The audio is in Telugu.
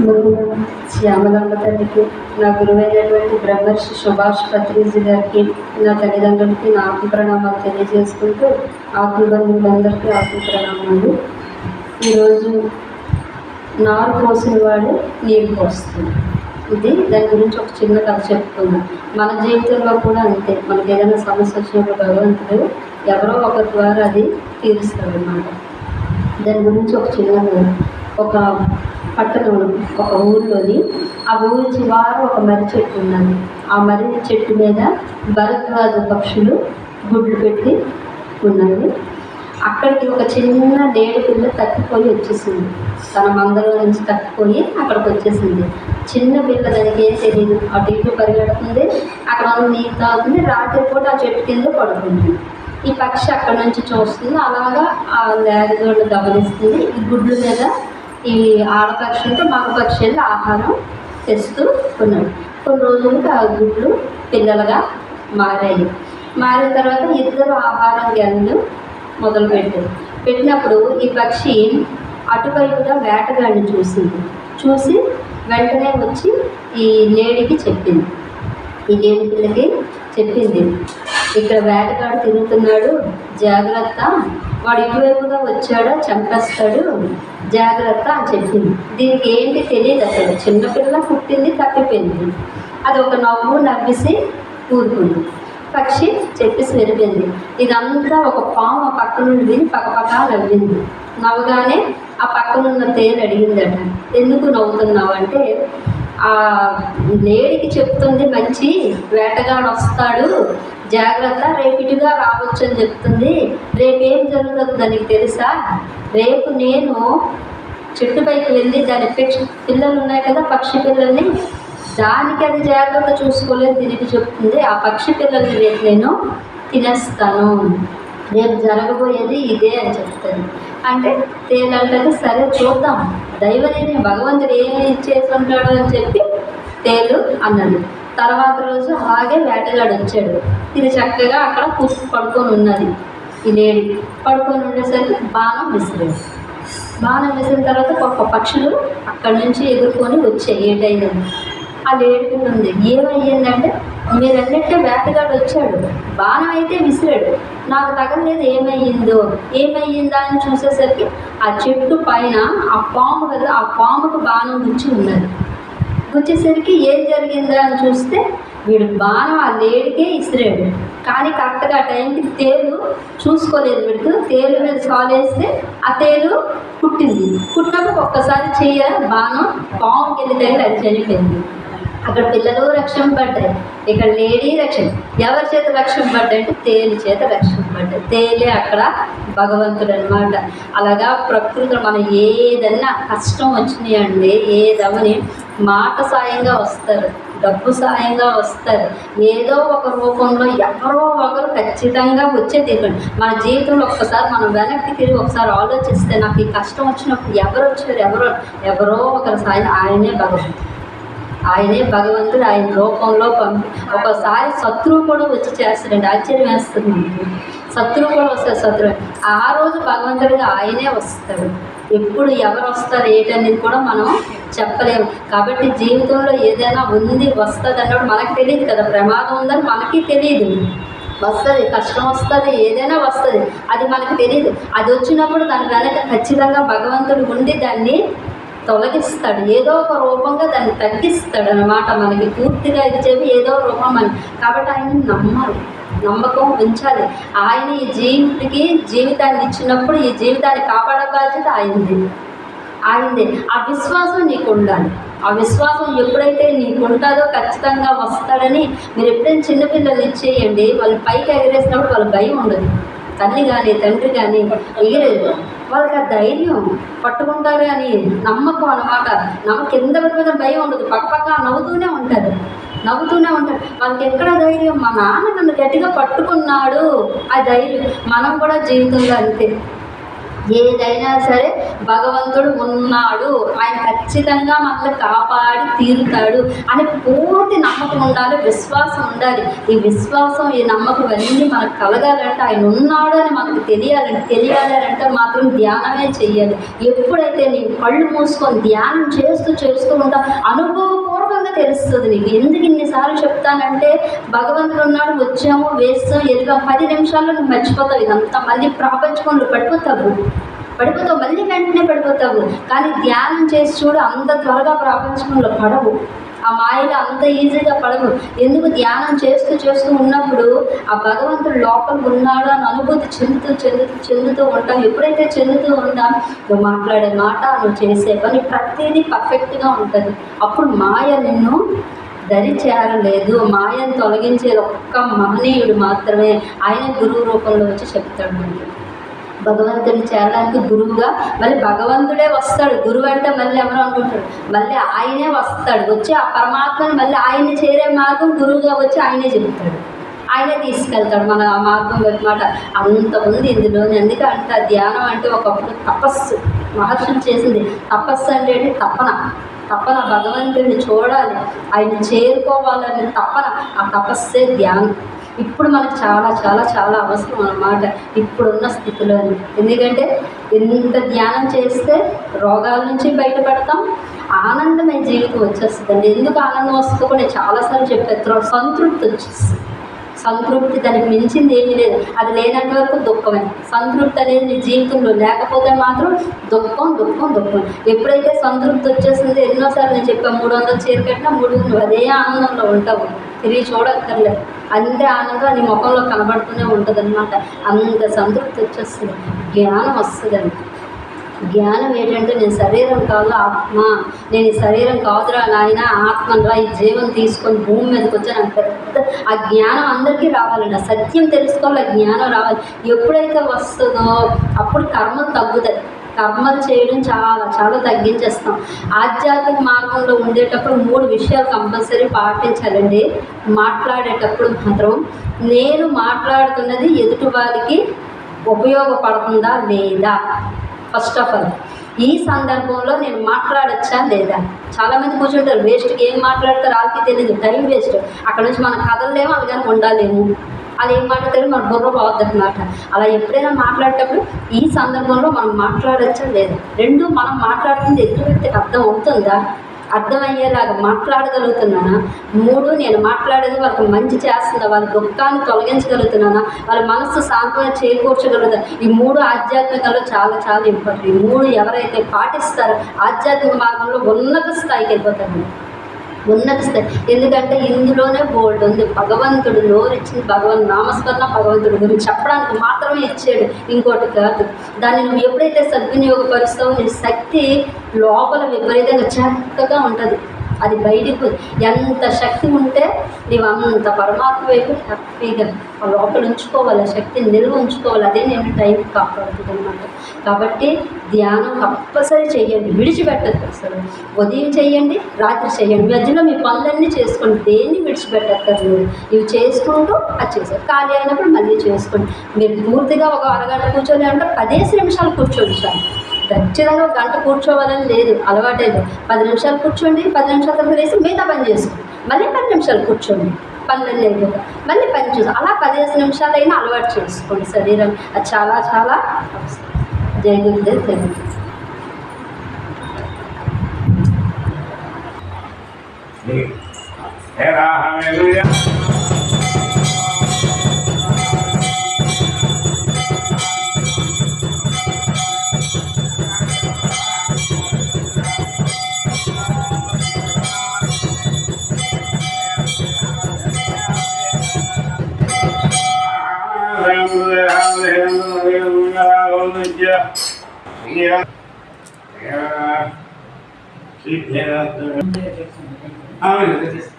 ముందుగా శ్యామలమ్మ తల్లికి నా గురువైనటువంటి బ్రహ్మర్షి సుభాష్ పత్రిజీ గారికి నా తల్లిదండ్రులకి నా ఆత్మ ప్రణామాలు తెలియజేసుకుంటూ ఆత్మబంధువులందరికీ ఆత్మ ప్రణామాలు. ఈరోజు నారు పోసిన వాడు నీరు పోస్తుంది. ఇది దాని గురించి ఒక చిన్న కథ చెప్పుకుందాం. మన జీవితంలో కూడా అంతే. మనకి ఏదైనా సమస్య వచ్చినప్పుడు భగవంతుడు ఎవరో ఒకరి ద్వారా అది తీరుస్తాడు అన్నమాట దాని గురించి ఒక చిన్న ఒక పట్టణంలో ఒక ఊరిలోని. ఆ ఊరి చివారు ఒక మర్రి చెట్టు ఉన్నది. ఆ మర్రి చెట్టు మీద భరద్వాజ పక్షులు గుడ్లు పెట్టి ఉన్నాయి అక్కడికి ఒక చిన్న డేడి పిల్ల తప్పిపోయి వచ్చేసింది. తన మందలో నుంచి తప్పిపోయి అక్కడికి వచ్చేసింది. చిన్న పిల్ల దానికి ఏం తెలియదు అటు ఇటు పరిగెడుతుంది. అక్కడ ఉన్న నీరు తాగుతుంది. రాత్రిపూట ఆ చెట్టు కింద పడుతుంది ఈ పక్షి అక్కడ నుంచి చూస్తుంది. అలాగా ఆ లేగదోడు గమనిస్తుంది ఈ గుడ్ల మీద ఈ ఆడపక్షులతో మగ పక్షులు ఆహారం తెస్తూ ఉన్నాడు. కొన్ని రోజులకి ఆ గుడ్లు పిల్లలుగా మారాయి. మారిన తర్వాత ఇద్దరు ఆహారం గెలలు మొదలుపెట్టారు. పెట్టినప్పుడు ఈ పక్షి అటువైపుగా వేటగాడిని చూసింది. చూసి వెంటనే వచ్చి ఈ లేడీకి చెప్పింది. ఈ లేడి పిల్లకి చెప్పింది ఇక్కడ వేటగాడు తిరుగుతున్నాడు. జాగ్రత్త. వాడు ఇటువైపుగా వచ్చాడో చంపేస్తాడు జాగ్రత్త అని చెప్పింది. దీనికి ఏంటి తెలియదు అసలు. చిన్నపిల్ల పుట్టింది తప్పిపోయింది. అది ఒక నవ్వు నవ్వేసి ఊరుకుంది. పక్షి చెప్పేసి వెళ్ళిపోయింది. ఇదంతా ఒక పాము ఆ పక్క నుండి విని పక్కపక్క నవ్వింది. నవ్వగానే ఆ పక్కనున్న తేలు అడిగిందట. ఎందుకు నవ్వుతున్నావు? అంటే ఆ లేడీకి చెప్తుంది మంచి వేటగాడు వస్తాడు. జాగ్రత్త రేపిటిగా రావచ్చు అని చెప్తుంది. రేపేం జరుగుతుందో దానికి తెలుసా? రేపు నేను చెట్టు పైకి వెళ్ళి దాని పిల్లలు ఉన్నాయి కదా పక్షి పిల్లల్ని దానికి అది జాగ్రత్త చూసుకోలేదు దీనికి చెప్తుంది. ఆ పక్షి పిల్లల్ని రేపు నేను తినేస్తాను. రేపు జరగబోయేది ఇదే అని చెప్తుంది. అంటే తేలంటే సరే చూద్దాం. దైవదేవి భగవంతుడు ఏమి చేసి ఉంటాడు అని చెప్పి తేలు అన్నది. తర్వాత రోజు అలాగే వేటగాడు వచ్చాడు ఇది చక్కగా అక్కడ కూర్చు పడుకొని ఉన్నది ఈ లేడీ పడుకొని ఉండేసరికి బాణం విసిరాడు. బాణం విసిరిన తర్వాత ఒక పక్షులు అక్కడి నుంచి ఎదుర్కొని వచ్చాయి. ఏటైనది ఆ లేడీ ఉంది ఏమయ్యిందంటే మీరు అన్నట్టే వేటగాడు వచ్చాడు బాణం అయితే విసిరాడు. నాకు తగలేదు ఏమయ్యిందో. ఏమయ్యిందా అని చూసేసరికి ఆ చెట్టు పైన ఆ పాము కదా ఆ పాముకు బాణం గుచ్చి ఉన్నది. వచ్చేసరికి ఏం జరిగిందా అని చూస్తే వీడు బాణం ఆ లేడికే ఇసిరాడు. కానీ కరెక్ట్గా ఆ టైంకి తేలు చూసుకోలేదు వీడికి. తేలు మీద సాలేస్తే ఆ తేలు పుట్టింది పుట్టినప్పుడు ఒక్కసారి చెయ్య బాణం పాముకి వెళ్ళి తగిలి అది చనిపోయింది. అక్కడ పిల్లలు రక్షణ పడ్డాయి ఇక్కడ లేడీ రక్షణ ఎవరి చేత రక్షణ పడ్డాయి అంటే తేలి చేత రక్షణ పడ్డాయి తేలే అక్కడ భగవంతుడు అనమాట అలాగా ప్రకృతిలో మనం ఏదన్నా కష్టం వచ్చినాయండి ఏదవని మాట సాయంగా వస్తారు డబ్బు సాయంగా వస్తారు. ఏదో ఒక రూపంలో ఎవరో ఒకరు ఖచ్చితంగా వచ్చే తీరండి మన జీవితంలో ఒక్కసారి మనం వెనక్కి తిరిగి ఒకసారి ఆలోచిస్తే నాకు ఈ కష్టం వచ్చినప్పుడు ఎవరు వచ్చారు ఎవరో ఎవరో ఒకరు సాయం ఆయనే భగవంతుడు. ఆయనే భగవంతుడు ఆయన రూపంలో పంపి ఒకసారి శత్రువు కూడా వచ్చి చేస్తాడండి. ఆశ్చర్యం వేస్తుంది శత్రువు కూడా వస్తాడు శత్రువు. ఆ రోజు భగవంతుడిగా ఆయనే వస్తాడు. ఎప్పుడు ఎవరు వస్తారు ఏంటనేది కూడా మనం చెప్పలేము. కాబట్టి జీవితంలో ఏదైనా ఉంది వస్తుంది అన్నప్పుడు మనకు తెలియదు కదా. ప్రమాదం ఉందని మనకి తెలియదు. వస్తుంది కష్టం వస్తుంది ఏదైనా వస్తుంది. అది మనకు తెలియదు. అది వచ్చినప్పుడు దాని వెనక ఖచ్చితంగా భగవంతుడు ఉండి దాన్ని తొలగిస్తాడు. ఏదో ఒక రూపంగా దాన్ని తగ్గిస్తాడు అనమాట మనకి. పూర్తిగా ఇది చెప్పి ఏదో రూపం అని. కాబట్టి ఆయన నమ్మాలి. నమ్మకం ఉంచాలి. ఆయన ఈ జీవికి జీవితాన్ని ఇచ్చినప్పుడు ఈ జీవితాన్ని కాపాడే బాధ్యత ఆయనది. ఆయనది. ఆ విశ్వాసం నీకు ఉండాలి ఆ విశ్వాసం ఎప్పుడైతే నీకు ఉంటుందో ఖచ్చితంగా వస్తాడని మీరు ఎప్పుడైనా చిన్నపిల్లలు ఇచ్చేయండి. వాళ్ళు పైకి ఎగరేసినప్పుడు వాళ్ళ భయం ఉండదు. తల్లి కానీ తండ్రి కానీ ఎగిరేది వాళ్ళకి ఆ ధైర్యం పట్టుకుంటారు అని నమ్మకం అనమాట. నమ్మ కింద మీద భయం ఉండదు. పక్క పక్క నవ్వుతూనే ఉంటారు నవ్వుతూనే ఉంటారు వాళ్ళకి ఎక్కడ ధైర్యం? మా నాన్న నన్ను గట్టిగా పట్టుకున్నాడు. ఆ ధైర్యం మనం కూడా జీవితంలో అంతే. ఏదైనా సరే భగవంతుడు ఉన్నాడు. ఆయన ఖచ్చితంగా మనల్ని కాపాడి తీరుతాడు అని పూర్తి నమ్మకం ఉండాలి విశ్వాసం ఉండాలి. ఈ విశ్వాసం ఈ నమ్మకం అన్నీ మనకు కలగాలంటే ఆయన ఉన్నాడు అని మనకు తెలియాలంటే తెలియాలి అంటే మాత్రం ధ్యానమే చెయ్యాలి. ఎప్పుడైతే నీ కళ్ళు మూసుకొని ధ్యానం చేస్తూ చేస్తూ ఉంటా అనుభవపూర్వకంగా తెలుస్తుంది నీకు. ఎందుకు ఇన్నిసార్లు చెప్తానంటే భగవంతుడు ఉన్నాడు వచ్చాము వేస్తాం ఎదుగా. పది నిమిషాల్లో నువ్వు మర్చిపోతావు. ఇదంతా మళ్ళీ ప్రపంచంలో పడిపోతావు. పడిపోతావు మళ్ళీ వెంటనే పడిపోతావు. కానీ ధ్యానం చేసి చూడు అంత త్వరగా ప్రపంచంలో పడవు. ఆ మాయలో అంత ఈజీగా పడవు. ఎందుకు ధ్యానం చేస్తూ చేస్తూ ఉన్నప్పుడు ఆ భగవంతుడు లోపల ఉన్నాడు అని అనుభూతి చెందుతూ చెందుతూ చెందుతూ ఉంటాం. ఎప్పుడైతే చెందుతూ ఉంటాం నువ్వు మాట్లాడే మాట నువ్వు చేసే పని ప్రతిదీ పర్ఫెక్ట్గా ఉంటుంది. అప్పుడు మాయ నిన్ను దరి చేరలేదు మాయను తొలగించేది ఒక్క మహనీయుడు మాత్రమే. ఆయన గురువు రూపంలో వచ్చి చెప్తాడు మనకి భగవంతుడిని చేరడానికి గురువుగా మళ్ళీ భగవంతుడే వస్తాడు. గురువు అంటే మళ్ళీ ఎవరు అనుకుంటాడు మళ్ళీ ఆయనే వస్తాడు. వచ్చి ఆ పరమాత్మను మళ్ళీ ఆయన చేరే మార్గం గురువుగా వచ్చి ఆయనే చెప్తాడు. ఆయనే తీసుకెళ్తాడు మన ఆ మార్గం వైపు మాట అంత ఉంది ఇందులోని. ఎందుకంటే ధ్యానం అంటే ఒకప్పుడు తపస్సు. మహర్షులు చేసింది తపస్సు అంటే తపన. తపన భగవంతుడిని చూడాలి. ఆయన చేరుకోవాలనే తపన. ఆ తపస్సే ధ్యానం. ఇప్పుడు మనకు చాలా చాలా చాలా అవసరం అన్నమాట. ఇప్పుడున్న స్థితిలో ఎందుకంటే ఎంత ధ్యానం చేస్తే రోగాల నుంచి బయటపడతాం ఆనందమైన జీవితం వచ్చేస్తుందండి. ఎందుకు ఆనందం వస్తుందో కూడా నేను చాలాసార్లు చెప్పాను. సంతృప్తి వచ్చేస్తుంది. సంతృప్తి దానికి మించింది ఏమీ లేదు. అది లేనంత వరకు దుఃఖమే. సంతృప్తి అనేది నీ జీవితంలో లేకపోతే మాత్రం దుఃఖం దుఃఖం దుఃఖం. ఎప్పుడైతే సంతృప్తి వచ్చేసిందో ఎన్నోసార్లు నేను చెప్పాను మూడు వందలు చీర కట్టినా మూడు వందలు అదే ఆనందంలో ఉంటావు. తిరిగి చూడక్కర్లేదు. అంతే ఆనందం అది ముఖంలో కనబడుతూనే ఉంటుంది అనమాట అంత సంతృప్తి వచ్చేస్తుంది. జ్ఞానం వస్తుందండి. జ్ఞానం ఏంటంటే నేను శరీరం కాదు ఆత్మ. నేను ఈ శరీరం కాదురా నాయన ఆత్మరా ఈ జీవం తీసుకొని భూమి మీదకి వచ్చి నాకు పెద్ద ఆ జ్ఞానం అందరికీ రావాలండి. సత్యం తెలుసుకోవాలి? ఆ జ్ఞానం రావాలి. ఎప్పుడైతే వస్తుందో అప్పుడు కర్మలు తగ్గుతాయి కర్మలు చేయడం చాలా చాలా తగ్గించేస్తాం. ఆధ్యాత్మిక మార్గంలో ఉండేటప్పుడు మూడు విషయాలు కంపల్సరీ పాటించాలండి. మాట్లాడేటప్పుడు మాత్రం నేను మాట్లాడుతున్నది ఎదుటి వారికి ఉపయోగపడుతుందా లేదా? ఫస్ట్ ఆఫ్ ఆల్ ఈ సందర్భంలో నేను మాట్లాడచ్చా లేదా? చాలామంది కూర్చుంటారు వేస్ట్కి ఏం మాట్లాడతారు వాళ్ళకి తెలియదు టైం వేస్ట్. అక్కడ నుంచి మన కథలేమో అలాగని ఉండాలేము వాళ్ళు ఏం మాట్లాడతారు మన బుర్ర పోవద్దు అలా ఎప్పుడైనా మాట్లాడేటప్పుడు ఈ సందర్భంలో మనం మాట్లాడచ్చా లేదా? రెండు మనం మాట్లాడుతుంది ఎదుటి వ్యక్తికి అర్థం అవుతుందా? అర్థమయ్యేలాగా మాట్లాడగలుగుతున్నానా? మూడు నేను మాట్లాడేది వాళ్ళకి మంచి చేస్తుందా? వాళ్ళ దుఃఖాన్ని తొలగించగలుగుతున్నానా? వాళ్ళ మనస్సు సాంత్వన చేకూర్చగలుగుతా ఈ మూడు ఆధ్యాత్మికలో చాలా చాలా ఇంపార్టెంట్ ఈ మూడు ఎవరైతే పాటిస్తారో ఆధ్యాత్మిక మార్గంలో ఉన్నత స్థాయికి వెళ్ళిపోతారు. ఉన్నత స్థాయి ఎందుకంటే ఇందులోనే బోల్డ్ ఉంది. భగవంతుడు నోరిచ్చింది భగవన్ నామస్మరణ భగవంతుడు గురించి చెప్పడానికి మాత్రమే ఇచ్చాడు. ఇంకోటి కాదు. దాన్ని నువ్వు ఎప్పుడైతే సద్వినియోగపరుస్తావో నీ శక్తి లోపల విపరీతంగా చక్కగా ఉంటుంది. అది బయటికి ఎంత శక్తి ఉంటే నీవు అంత పరమాత్మ వైపు హ్యాపీగా ఆ లోపల ఉంచుకోవాలి శక్తిని నిల్వ ఉంచుకోవాలి. అదే నేను టైం కాపాడుతుంది అనమాట కాబట్టి ధ్యానం కంపల్సరీ చేయండి. విడిచిపెట్టద్దు అసలు. ఉదయం చేయండి రాత్రి చేయండి. మధ్యలో మీ పనులన్నీ చేసుకోండి దేన్ని విడిచిపెట్టక్కర్లేదు. ఇవి చేసుకుంటూ అది చేసారు ఖాళీ అయినప్పుడు మళ్ళీ చేసుకోండి. మీరు పూర్తిగా ఒక అరగంట కూర్చొని అంటే పదిహేను నిమిషాలు కూర్చోండి సార్ ఖచ్చితంగా గంట కూర్చోవాలని లేదు అలవాటే లేదు పది నిమిషాలు కూర్చోండి పది నిమిషాల తర్వాత వేసి మిగతా పని చేసుకోండి. మళ్ళీ పది నిమిషాలు కూర్చోండి పనులు లేదు మళ్ళీ పని చూసి అలా పదిహేను నిమిషాలైనా అలవాటు చేసుకోండి శరీరం. అది చాలా చాలా అవసరం. జై గురుదేవ్ జై Gurudev. Yeah. Yeah. Yeah. Keep it out there. I'm going to